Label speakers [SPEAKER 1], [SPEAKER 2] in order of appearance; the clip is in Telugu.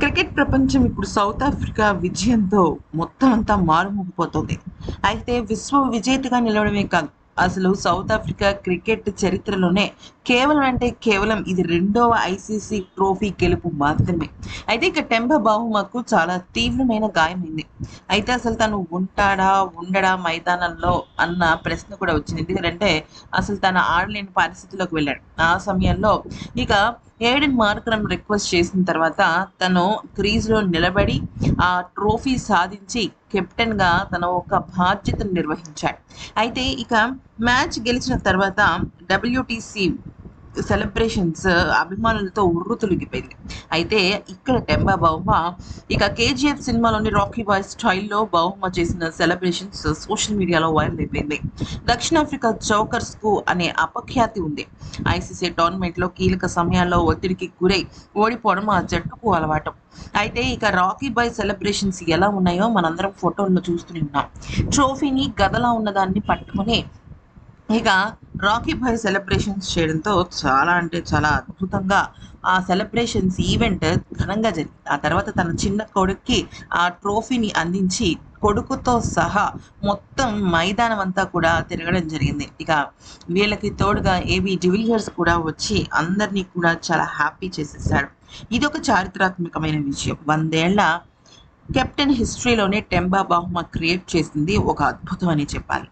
[SPEAKER 1] క్రికెట్ ప్రపంచం ఇప్పుడు సౌత్ ఆఫ్రికా విజయంతో మొత్తం అంతా మారుమోగిపోతుంది. అయితే విశ్వ విజేతగా నిలవడమే కాదు అసలు సౌత్ ఆఫ్రికా క్రికెట్ చరిత్రలోనే కేవలం అంటే కేవలం ఇది రెండవ ఐసీసీ ట్రోఫీ గెలుపు మాత్రమే. అయితే ఇక టెంబ బాహుమకు చాలా తీవ్రమైన గాయమైంది. అయితే అసలు తను ఉంటాడా ఉండడా మైదానంలో అన్న ప్రశ్న కూడా వచ్చింది. ఎందుకంటే అసలు తను ఆడలేని పరిస్థితిలోకి వెళ్ళాడు. ఆ సమయంలో ఇక ఏడెన్ మార్కరం రిక్వెస్ట్ చేసిన తర్వాత తను క్రీజ్లో నిలబడి ఆ ట్రోఫీ సాధించి కెప్టెన్గా తన ఒక బాధ్యతను నిర్వహించాడు. అయితే ఇక మ్యాచ్ గెలిచిన తర్వాత డబ్ల్యూటీసీ సెలబ్రేషన్స్ uh, అభిమానులతో ఉర్రు తొలగిపోయింది. అయితే ఇక్కడ టెంబా బౌమ ఇక కేజీఎఫ్ సినిమాలోని రాకీ బాయ్ స్టైల్లో బౌమ చేసిన సెలబ్రేషన్స్ సోషల్ మీడియాలో వైరల్ అయిపోయింది. దక్షిణాఫ్రికా జోకర్స్కు అనే అపఖ్యాతి ఉంది. ఐసీసీ టోర్నమెంట్లో కీలక సమయాల్లో ఒత్తిడికి గురై ఓడిపోవడం ఆ జట్టుకు అలవాటు. అయితే ఇక రాకీ బాయ్ సెలబ్రేషన్స్ ఎలా ఉన్నాయో మనందరం ఫోటోల్లో చూస్తూనే ఉన్నాం. ట్రోఫీని గదలా ఉన్నదాన్ని పట్టుకుని ఇక రాకీ భాయ్ సెలబ్రేషన్స్ చేయడంతో చాలా అంటే చాలా అద్భుతంగా ఆ సెలబ్రేషన్స్ ఈవెంట్ ఘనంగా జరిగింది. ఆ తర్వాత తన చిన్న కొడుక్కి ఆ ట్రోఫీని అందించి కొడుకుతో సహా మొత్తం మైదానం అంతా కూడా తిరగడం జరిగింది. ఇక వీళ్ళకి తోడుగా ఏబి డివిలియర్స్ కూడా వచ్చి అందరినీ కూడా చాలా హ్యాపీ చేసేసాడు ఇది ఒక చారిత్రాత్మకమైన విషయం వందేళ్ళ కెప్టెన్ హిస్టరీలోనే టెంబా బాహుమా క్రియేట్ చేసింది ఒక అద్భుతం అని చెప్పాలి.